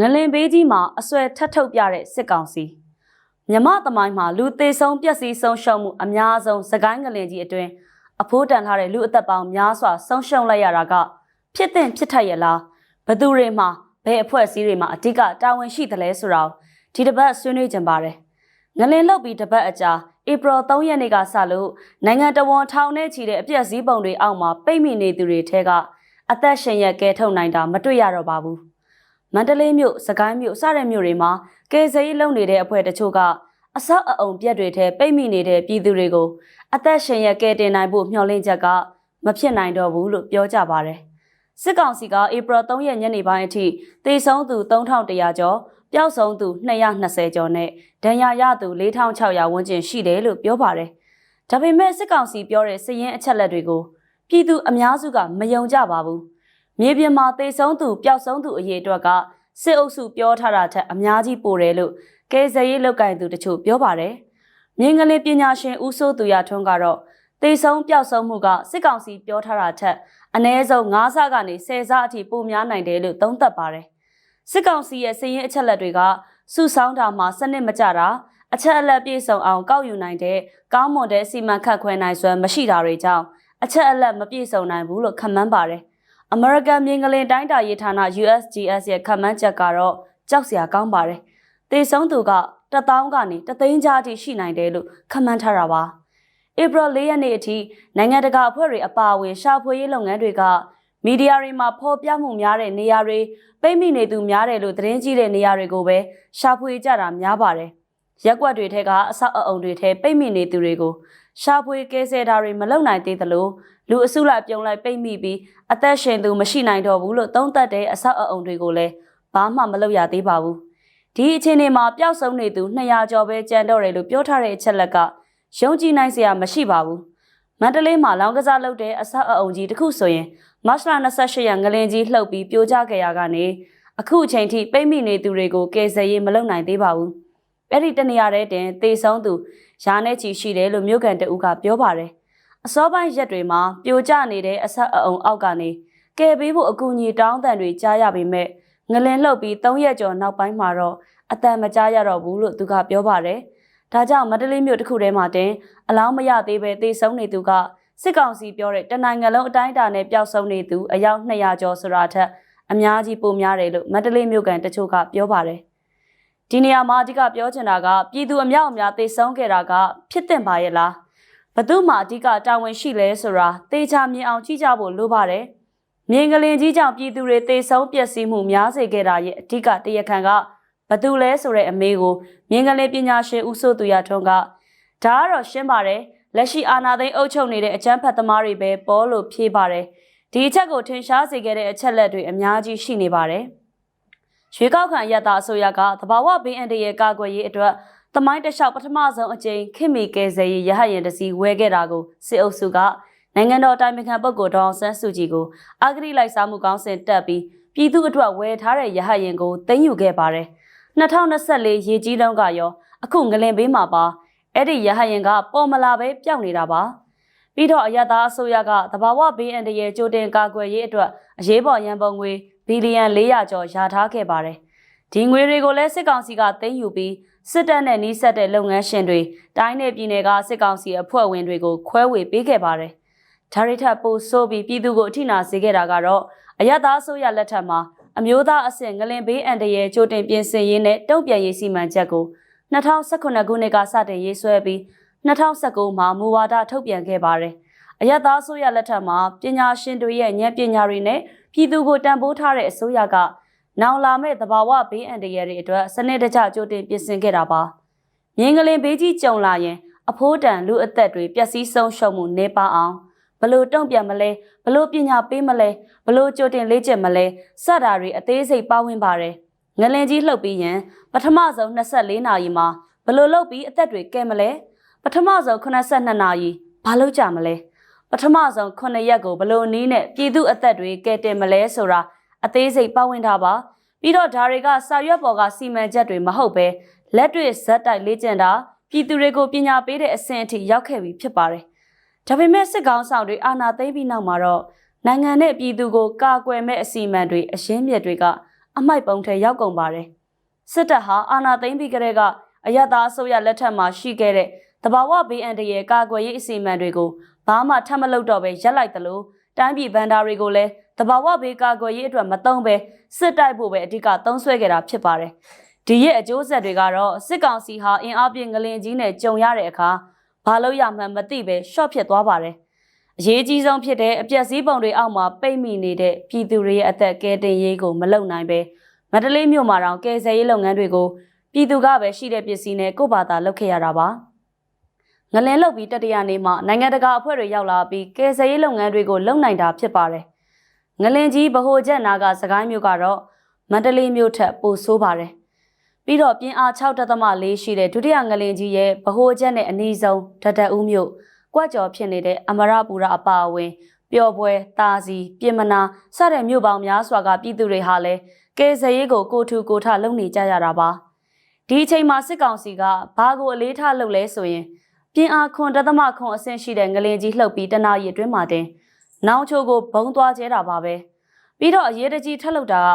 ငလင်ဘေးကြီးမှာအဆွဲထပ်ထုတ်ပြတဲ့စစ်ကောင်စီမြမသမိုင်းမှာလူသေးဆုံးပျက်စီးဆုံးရှုံးမှုအများဆုံးစကိုင်းငလင်ကြီးအတွင်းအဖိုးတန်ထားတဲ့လူအသက်ပေါင်းများစွာဆုံးရှုံးလိုက်ရတာကဖြစ်တဲ့ဖြစ်ထက်ရလားဘသူတွေမှာဘယ်အဖွဲ့အစည်းတွေမှာအဓိကတာဝန်ရှိသလဲဆိုတာကိုဒီတစ်ပတ်ဆွေးနွေးကြပါမယ်ငလင်လောက်ပြီးတစ်ပတ်အကြာဧပြီ3ရက်နေ့ကစလို့နိုင်ငံတော်ဝန်ထောင်နဲ့ချီတဲ့အပြက်စည်းပုံတွေအောက်မှာပိတ်မိနေသူတွေထဲကအသက်ရှင်ရက်ကဲထုတ်နိုင်တာမတွေ့ရတော့ပါဘူး မန္တလေးမြို့စကိုင်းမြို့စတဲ့မြို့တွေမှာကယ်ဆယ်ရေးလုပ်နေတဲ့အဖွဲ့တချို့ကအဆောက်အအုံပြက်တွေထဲပိတ်မိနေတဲ့ပြည်သူတွေကိုအသက်ရှင်ရက်ကဲတင်နိုင်ဖို့မျှော်လင့်ချက်ကမဖြစ်နိုင်တော့ဘူးလို့ပြောကြပါတယ်စစ်ကောင်စီကဧပြီ3ရက်ညနေပိုင်းအထိတေဆုံးသူ3100ကျော်ပျောက်ဆုံးသူ220ကျော်နဲ့ဒဏ်ရာရသူ4600ဝန်းကျင်ရှိတယ်လို့ပြောပါတယ်။ဒါပေမဲ့စစ်ကောင်စီပြောတဲ့စည်ရင်အချက်လက်တွေကိုပြည်သူအများစုကမယုံကြပါဘူး။ မြေပြင်မှာတေဆုံးသူပျောက်ဆုံးသူအရေးအတွက်ကစစ်အုပ်စုပြောထားတာထက်အများကြီးပိုတယ်လို့ကယ်ဆယ်ရေးလုပ်ကိုင်သူတချို့ပြောပါတယ်။မြင်းကလေးပညာရှင်ဦးစိုးသူရထွန်းကတော့တေဆုံးပျောက်ဆုံးမှုကစစ်ကောင်စီပြောထားတာထက်အ ਨੇ ဆုံး9ဆကနေ10ဆအထိပိုများနိုင်တယ်လို့သုံးသပ်ပါတယ်။စစ်ကောင်စီရဲ့စည်ရင်အချက်လက်တွေကစုဆောင်းတာမှာစနစ်မကျတာအချက်အလက်ပြည့်စုံအောင်ကောက်ယူနိုင်တဲ့ကောင်းမွန်တဲ့စီမံခန့်ခွဲနိုင်စွမ်းမရှိတာတွေကြောင့်အချက်အလက်မပြည့်စုံနိုင်ဘူးလို့ခန့်မှန်းပါတယ်။ American မြင်းကလင်တိုင်းတာရေးဌာန USGS ရဲ့ခန့်မှန်းချက်ကတော့ကြောက်စရာကောင်းပါတယ်။တေဆုံးသူက1000ကနေတသိန်းကြားအထိရှိနိုင်တယ်လို့ခန့်မှန်းထားတာပါ။ဧပြီ၄ရက်နေ့အထိနိုင်ငံတကာအဖွဲ့တွေအပါအဝင်ရှာဖွေရေးလုပ်ငန်းတွေကမီဒီယာတွေမှာဖော်ပြမှုများတဲ့နေရာတွေပိတ်မိနေသူများတယ်လို့သတင်းကြီးတဲ့နေရာတွေကိုပဲရှာဖွေကြတာများပါတယ်။ရက်ွက်တွေထဲကအဆောက်အအုံတွေထဲပိတ်မိနေသူတွေကို ရှာဖွေကဲဆယ်တာတွေမလုပ်နိုင်သေးသလိုလူအစုလိုက်ပြုံလိုက်ပိတ်မိပြီးအသက်ရှင်သူမရှိနိုင်တော့ဘူးလို့သုံးသပ်တဲ့အဆောက်အအုံတွေကိုလည်းဘာမှမလုပ်ရသေးပါဘူး။ဒီအခြေအနေမှာပျောက်ဆုံးနေသူ200ကျော်ပဲကြံတော့တယ်လို့ပြောထားတဲ့အချက်လက်ကယုံကြည်နိုင်စရာမရှိပါဘူး။မန္တလေးမှာလောင်းကစားလုပ်တဲ့အဆောက်အအုံကြီးတစ်ခုဆိုရင်မတ်လ28ရက်ငလင်ကြီးလှုပ်ပြီးပြိုကျခဲ့ရကနေအခုအချိန်ထိပိတ်မိနေသူတွေကိုကယ်ဆယ်ရေးမလုပ်နိုင်သေးပါဘူး။ အဲ့ဒီတနေရာတဲ့တင်သေဆုံးသူရာနဲ့ချီရှိတယ်လို့မြို့ကန်တအူးကပြောပါတယ်။အစောပိုင်းရက်တွေမှာပြိုကျနေတဲ့အဆောက်အအုံအောက်ကနေကယ်ပေးဖို့အကူအညီတောင်းတန်တွေကြားရပေမဲ့ငလင်လှုပ်ပြီး3ရက်ကျော်နောက်ပိုင်းမှာတော့အတန်မကြားရတော့ဘူးလို့သူကပြောပါတယ်။ဒါကြောင့်မန္တလေးမြို့တစ်ခုထဲမှာတင်အလောင်းမရသေးပဲတေဆုံးနေသူကစစ်ကောင်စီပြောတဲ့တနိုင်ငံလုံးအတိုင်းအတာနဲ့ပျောက်ဆုံးနေသူအယောက်200ကျော်ဆိုတာထက်အများကြီးပိုများတယ်လို့မန္တလေးမြို့ကန်တချို့ကပြောပါတယ်။ ဒီနေရာမှာအဓိကပြောချင်တာကပြည်သူအများအများသေဆုံးခဲ့တာကဖြစ်တင်ပါရဲ့လား။ဘသူမှအဓိကတာဝန်ရှိလဲဆိုတာသေချာမြင်အောင်ကြည့်ကြဖို့လိုပါတယ်။မြင်းကလင်ကြီးကြောင့်ပြည်သူတွေသေဆုံးပျက်စီးမှုများစေခဲ့တာရဲ့အဓိကတရားခံကဘသူလဲဆိုတဲ့အမေကိုမြင်းကလေးပညာရှင်ဦးစိုးသူရထွန်းကဒါကတော့ရှင်းပါတယ်လက်ရှိအာဏာသိမ်းအုပ်ချုပ်နေတဲ့အကြမ်းဖက်သမားတွေပဲပေါ်လို့ဖြေးပါတယ်ဒီအချက်ကိုထင်ရှားစေခဲ့တဲ့အချက်လက်တွေအများကြီးရှိနေပါတယ် ရွေးကောက်ခံရတာအစိုးရကသဘာဝဘေးအန္တရာယ်ကာကွယ်ရေးအတွက်သမိုင်းတလျှောက်ပထမဆုံးအကြိမ်ခင်မီကယ်ဆယ်ရေးရဟတ်ရင်တစီဝဲခဲ့တာကိုစစ်အုပ်စုကနိုင်ငံတော်တိုင်ပင်ခံပုဂ္ဂိုလ်ဒေါအောင်ဆန်းစုကြည်ကိုအဂတိလိုက်စားမှုကောင်းစဉ်တက်ပြီးပြည်သူ့အတွက်ဝယ်ထားတဲ့ရဟတ်ရင်ကိုသိမ်းယူခဲ့ပါတယ်။2024ရေကြီးတုန်းကရောအခုငလင်ဘေးမှာပါအဲ့ဒီရဟရင်ကပေါ်မလာပဲပျောက်နေတာပါပြီးတော့အရသာအစိုးရကတဘာဝဘေးအန္တရာယ်ကြိုတင်ကာကွယ်ရေးအတွက်အရေးပေါ်ရန်ပုံငွေ ဘီလီယံ400ကျော်ယာထားခဲ့ပါတယ်ဒီငွေတွေကိုလည်းစစ်ကောင်စီကသိမ်းယူပြီးစစ်တပ်နဲ့နှီးဆက်တဲ့လုပ်ငန်းရှင်တွေတိုင်းနယ်ပြည်နယ်ကစစ်ကောင်စီအဖွဲ့ဝင်တွေကိုခွဲဝေပေးခဲ့ပါတယ်ဒါရိထပိုဆိုးပြီးပြည်သူကိုအထိနာစေခဲ့တာကတော့အရသာအစိုးရလက်ထက်မှာအမျိုးသားအဆင့်ငလင်ဘေးအန္တရာယ်ကြိုတင်ပြင်ဆင်ရေးနဲ့တုံ့ပြန်ရေးစီမံချက်ကို2018ခုနှစ်ကစတင်ရေးဆွဲပြီး2019မှာမူဝါဒထုတ်ပြန်ခဲ့ပါတယ်။ အယက်သားအစိုးရလက်ထက်မှာပညာရှင်တွေရဲ့ဉာဏ်ပညာတွေနဲ့ပြည်သူကိုတန်ဖိုးထားတဲ့အစိုးရကနောင်လာမဲ့သဘာဝဘေးအန္တရာယ်တွေအတွက်စနစ်တကျကြိုတင်ပြင်ဆင်ခဲ့တာပါ။မြင်းကလင်ဘေးကြီးကြုံလာရင်အဖိုးတန်လူအသက်တွေပျက်စီးဆုံးရှုံးမှုနေပါအောင်ဘလို့တုံ့ပြန်မလဲဘလို့ပညာပေးမလဲဘလို့ကြိုတင်လေ့ကျင့်မလဲစတာတွေအသေးစိတ်ပါဝင်ပါတယ်ငလင်ကြီးလှုပ်ပြီးရင်ပထမဆုံး24နာရီမှာဘလို့လှုပ်ပြီးအသက်တွေကဲမလဲပထမဆုံး82နာရီဘာလို့ကြမလဲ ပထမဆုံး9ရက်ကိုဘလို့နီးနဲ့ပြည်သူအသက်တွေကဲတင်မလဲဆိုတာအသေးစိတ်ပါဝင်တာပါပြီးတော့ဒါတွေကစာရွက်ပေါ်ကစီမံချက်တွေမဟုတ်ပဲလက်တွေ့ဇက်တိုက်လေ့ကျင့်တာပြည်သူတွေကိုပညာပေးတဲ့အဆင့်အထိရောက်ခဲ့ပြီဖြစ်ပါတယ်ဒါပေမဲ့စစ်ကောင်ဆောင်တွေအာဏာသိမ်းပြီးနောက်မှာတော့နိုင်ငံနဲ့ပြည်သူကိုကာကွယ်မဲ့အစီအမံတွေအရင်းမြစ်တွေကအအမိုက်ပုံထဲရောက်ကုန်ပါတယ်စစ်တပ်ဟာအာဏာသိမ်းပြီးကတည်းကအယက်သားအစိုးရလက်ထက်မှာရှိခဲ့တဲ့ တဘာဝဘေးအန္တရာယ်ကာကွယ်ရေးအစီအမံတွေကိုဘာမှထပ်မလုပ်တော့ပဲရပ်လိုက်သလိုတိုင်းပြည်ဗန်ဒါတွေကိုလည်းတဘာဝဘေးကာကွယ်ရေးအတွက်မသုံးပဲစစ်တိုက်ဖို့ပဲအဓိကသုံးစွဲခဲ့တာဖြစ်ပါတယ်ဒီရဲ့အကျိုးဆက်တွေကတော့စစ်ကောင်စီဟာအင်အားပြင်းငလင်ကြီးနဲ့ကြုံရတဲ့အခါဘာလို့ရမှန်းမသိပဲရှော့ဖြစ်သွားပါတယ်အရေးကြီးဆုံးဖြစ်တဲ့အပြက်စီးပုံတွေအောက်မှာပိတ်မိနေတဲ့ပြည်သူတွေရဲ့အသက်ကဲတင်ရေးကိုမလုံနိုင်ပဲမန္တလေးမြို့မှာတောင်ကယ်ဆယ်ရေးလုပ်ငန်းတွေကိုပြည်သူကပဲရှိတဲ့ပစ္စည်းနဲ့ကိုယ့်ဘာသာလုပ်ခဲ့ရတာပါ ငလင်းလုတ်ပြီးတတိယနေ့မှာနိုင်ငံတကာအဖွဲ့တွေရောက်လာပြီးကယ်ဆယ်ရေးလုပ်ငန်းတွေကိုလုပ်နိုင်တာဖြစ်ပါတယ်ငလင်းကြီးဗဟိုချက်နာကစကိုင်းမြို့ကတော့မန္တလေးမြို့ထက်ပိုဆိုးပါတယ်ပြီးတော့ပြင်းအား6.4ရှိတဲ့ဒုတိယငလင်းကြီးရဲ့ဗဟိုချက်နဲ့အနီးဆုံးဓာတ်တအူးမြို့ကွက်ကြော်ဖြစ်နေတဲ့အမရပူရအပါအဝင်ပျော်ပွဲတာစီပြင်မနာစတဲ့မြို့ပေါင်းများစွာကပြည်သူတွေဟာလည်းကယ်ဆယ်ရေးကိုကိုထူကိုထလုံနေကြရတာပါဒီအချိန်မှာစစ်ကောင်စီကဘာကိုအလေးထားလုပ်လဲဆိုရင် ပြင်းအားခွန်တသမခွန်အဆင့်ရှိတဲ့ငလင်ကြီးလှုပ်ပြီးတနာရီအတွင်းမှာတင်နောင်ချိုကိုဘုံသွားကျဲတာပါပဲပြီးတော့အရေးတကြီးထက်လုပ်တာက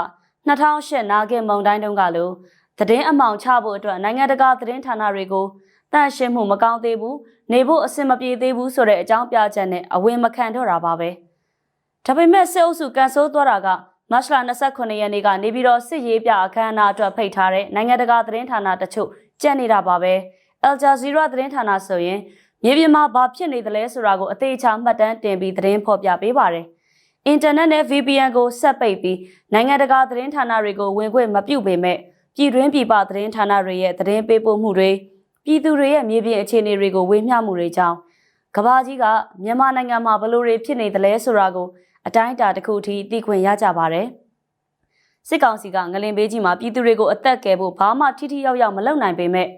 2008နာဂင်မုံတိုင်းတုန်းကလို့သတင်းအမောင်ချဖို့အတွက်နိုင်ငံတကာသတင်းဌာနတွေကိုတန့်ရှင်းမှုမကောင်းသေးဘူးနေဖို့အဆင်မပြေသေးဘူးဆိုတဲ့အကြောင်းပြချက်နဲ့အဝင်မခံတော့တာပါပဲဒါပေမဲ့စစ်အုပ်စုကန်ဆိုးသွားတာကမတ်လ29ရက်နေ့ကနေပြီးတော့စစ်ရေးပြအခမ်းအနားအတွက်ဖိတ်ထားတဲ့နိုင်ငံတကာသတင်းဌာနတချို့ကြက်နေတာပါပဲ Al Jazeera သတင်းဌာနဆိုရင်မြေပြင်မှာဘာဖြစ်နေသလဲဆိုတာကိုအသေးချာမှတ်တမ်းတင်ပြီးသတင်းဖော်ပြပေးပါတယ်အင်တာနက်နဲ့ VPN ကိုဆက်ပိတ်ပြီးနိုင်ငံတကာသတင်းဌာနတွေကိုဝင်ခွင့်မပြုပေမဲ့ပြည်တွင်းပြည်ပသတင်းဌာနတွေရဲ့သတင်းပေးပို့မှုတွေပြည်သူတွေရဲ့မြေပြင်အခြေအနေတွေကိုဝေမျှမှုတွေကြောင့်ကဘာကြီးကမြန်မာနိုင်ငံမှာဘလို့တွေဖြစ်နေသလဲဆိုတာကိုအတိုင်းအတာတစ်ခုအထိသိခွင့်ရကြပါတယ်။စစ်ကောင်စီကငလင်ဘေးကြီးမှာပြည်သူတွေကိုအသက်ကယ်ဖို့ဘာမှထိထိရောက်ရောက်မလုပ်နိုင်ပေမဲ့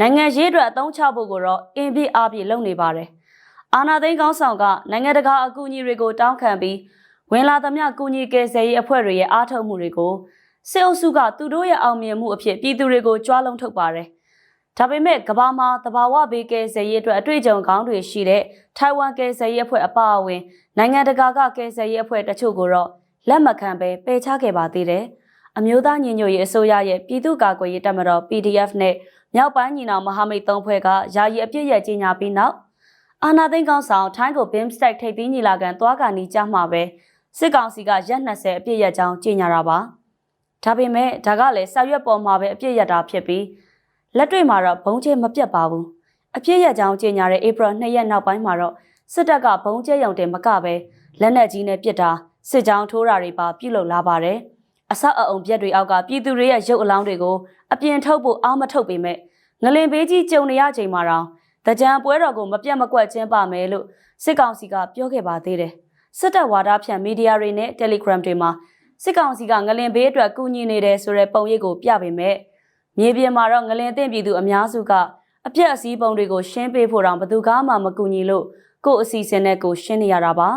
နိုင်ငံရေးအတွက်အသုံးချဖို့ကိုတော့အင်ပြအားပြလုပ်နေပါတယ်။အာနာသိန်းကောင်းဆောင်ကနိုင်ငံတကာအကူအညီတွေကိုတောင်းခံပြီးဝင်လာသမျှကူညီကယ်ဆယ်ရေးအဖွဲ့တွေရဲ့အားထုတ်မှုတွေကိုစစ်အုပ်စုကသူတို့ရဲ့အောင်မြင်မှုအဖြစ်ပြည်သူတွေကိုကြွားလုံးထုတ်ပါတယ်။ဒါပေမဲ့ကဘာမှာတဘာဝဘေးကယ်ဆယ်ရေးအတွက်အတွေ့အကြုံကောင်းတွေရှိတဲ့ထိုင်ဝမ်ကယ်ဆယ်ရေးအဖွဲ့အပါအဝင်နိုင်ငံတကာကကယ်ဆယ်ရေးအဖွဲ့တချို့ကိုတော့လက်မခံပဲပယ်ချခဲ့ပါသေးတယ်။အမျိုးသားညီညွတ်ရေးအစိုးရရဲ့ပြည်သူ့ကာကွယ်ရေးတပ်မတော် PDF နဲ့ မြောက်ပိုင်းညီနောင်မဟာမိတ်သုံးဖွဲ့ကယာယီအပြစ်ရကြီးညာပြီးနောက်အာနာသိန်းကောင်းဆောင်ထိုင်းကို BIMSTEC ထိပ်သီးညီလာခံသွားကနီကြမှာပဲစစ်ကောင်စီကရက်20အပြစ်ရကြောင်းကြေညာတာပါ။ဒါပေမဲ့ဒါကလည်းစာရွက်ပေါ်မှာပဲအပြစ်ရတာဖြစ်ပြီးလက်တွေ့မှာတော့ဘုံကျဲမပြတ်ပါဘူး။အပြစ်ရကြောင်းကြေညာတဲ့ဧပြီ2ရက်နောက်ပိုင်းမှာတော့စစ်တပ်ကဘုံကျဲရုံတင်မကပဲလက်နက်ကြီးနဲ့ပစ်တာစစ်ကြောင်းထိုးတာတွေပါပြုလုပ်လာပါတယ်။ အဆောက်အအုံပြက်တွေအောက်ကပြည်သူတွေရဲ့ရုပ်အလောင်းတွေကိုအပြင်ထုတ်ဖို့အားမထုတ်ပေမဲ့ငလင်ဘေးကြီးကြုံနေရချိန်မှာတော့တကြံပွဲတော်ကိုမပြတ်မကွက်ကျင်းပမယ်လို့စစ်ကောင်စီကပြောခဲ့ပါသေးတယ်။စစ်တပ်ဝါဒဖြန့်မီဒီယာတွေနဲ့ Telegram တွေမှာစစ်ကောင်စီကငလင်ဘေးအတွက်ကူညီနေတယ်ဆိုတဲ့ပုံရိပ်ကိုပြပေမဲ့မြေပြင်မှာတော့ငလင်သင့်ပြည်သူအများစုကအပြက်အစည်းပုံတွေကိုရှင်းပေးဖို့တောင်ဘသူကမှမကူညီလို့ကို့အစီအစဉ်နဲ့ကိုရှင်းနေရတာပါ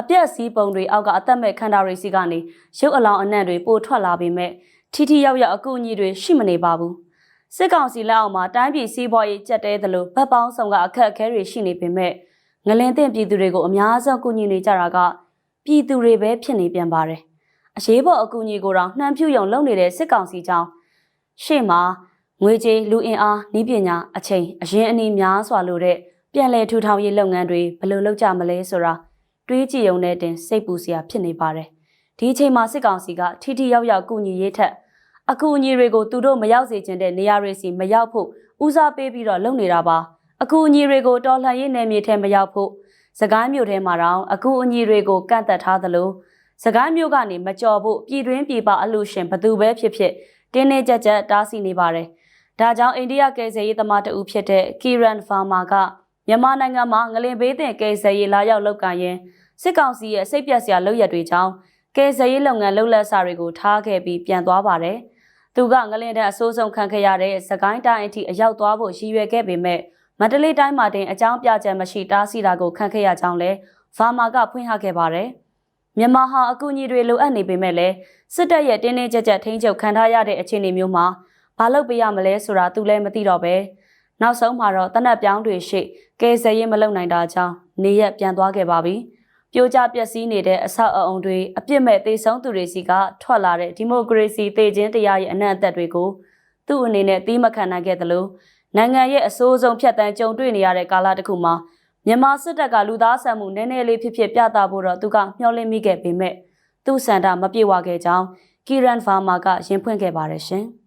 အပြက်စည်းပုံတွေအောက်ကအသက်မဲ့ခန္ဓာတွေစီကနေရုပ်အလောင်းအနံ့တွေပိုထွက်လာပေမဲ့ထီထီရောက်ရောက်အကူအညီတွေရှိမနေပါဘူးစစ်ကောင်စီလက်အောက်မှာတိုင်းပြည်စီးပွားရေးကြက်တဲသလိုဗတ်ပေါင်းဆောင်ကအခက်အခဲတွေရှိနေပေမဲ့ငလင်သင့်ပြည်သူတွေကိုအများဆုံးကူညီနေကြတာကပြည်သူတွေပဲဖြစ်နေပြန်ပါတယ်အရေးပေါ်အကူအညီကိုတော့နှမ်းဖြူယုံလုပ်နေတဲ့စစ်ကောင်စီကြောင့်ရှေ့မှာငွေကြေးလူအင်အားနှီးပညာအချိန်အရင်အနည်းများစွာလိုတဲ့ပြန်လည်ထူထောင်ရေးလုပ်ငန်းတွေဘယ်လိုလုပ်ကြမလဲဆိုတာ တွေးကြည့်ရုံနဲ့တင်စိတ်ပူစရာဖြစ်နေပါတယ်။ဒီအချိန်မှာစစ်ကောင်စီကထိထိရောက်ရောက်ကူညီရေးထက်အကူအညီတွေကိုသူတို့မရောက်စေချင်တဲ့နေရာတွေစီမရောက်ဖို့ဦးစားပေးပြီးတော့လုပ်နေတာပါ။အကူအညီတွေကိုတော်လှန်ရေးနယ်မြေထဲမရောက်ဖို့စကိုင်းမြို့ထဲမှာတော့အကူအညီတွေကိုကန့်သက်ထားသလိုစကိုင်းမြို့ကနေမကြော်ဖို့ပြည်တွင်းပြည်ပအလူရှင်ဘသူပဲဖြစ်ဖြစ်တင်းနေကြကြတားဆီးနေပါတယ်။ဒါကြောင့်အိန္ဒိယကယ်ဆယ်ရေးသမားတဦးဖြစ်တဲ့ Kiran Pharma က မြန်မာနိုင်ငံမှာငလင်ဘေးတင်ကယ်ဆယ်ရေးလာရောက်လုပ်ကရင်စစ်ကောင်စီရဲ့စိတ်ပြက်စရာလုပ်ရက်တွေကြောင့်ကယ်ဆယ်ရေးလုပ်ငန်းလုပ်လက်စာတွေကိုထားခဲ့ပြီးပြန်သွားပါတယ်။သူကငလင်တဲ့အစိုးဆုံးခံခဲ့ရတဲ့စကိုင်းတိုင်းအထိအရောက်သွားဖို့ရည်ရွယ်ခဲ့ပေမဲ့မန္တလေးတိုင်းမှာတင်အကြောင်းပြချက်မရှိတားဆီးတာကိုခံခဲ့ရကြောင်းလဲဗာမာကဖွင့်ဟခဲ့ပါတယ်။မြန်မာဟာအကူအညီတွေလိုအပ်နေပေမဲ့လည်းစစ်တပ်ရဲ့တင်းတင်းကြပ်ကြပ်ထိန်းချုပ်ခံထားရတဲ့အခြေအနေမျိုးမှာဘာလုပ်ပေးရမလဲဆိုတာသူလည်းမသိတော့ပဲ နောက်ဆုံးမှာတော့တနက်ပြောင်းတွေရှိကဲဆယ်ရင်မလုံနိုင်တာကြောင့်နေရက်ပြန်သွားခဲ့ပါပြီ။ပပြိုကျပျက်စီးနေတဲ့အဆောက်အအုံတွေအပြစ်မဲ့သေဆုံးသူတွေစီကထွက်လာတဲ့ဒီမိုကရေစီတည်ခြင်းတရားရဲ့အနံ့အသက်တွေကိုသူ့အနေနဲ့သီးမခံနိုင်ခဲ့သလိုနိုင်ငံရဲ့အဆိုးဆုံးဖြတ်တန်းကြုံတွေ့နေရတဲ့ကာလတစ်ခုမှာမြန်မာစစ်တပ်ကလူသားဆန်မှုနည်းနည်းလေးဖြစ်ဖြစ်ပြသဖို့တော့သူကမျှော်လင့်မိခဲ့ပေမဲ့သူ့စန္ဒမပြေဝခဲ့ကြောင်းကီရန်ဖာမာကရင်ဖွင့်ခဲ့ပါတယ်ရှင်။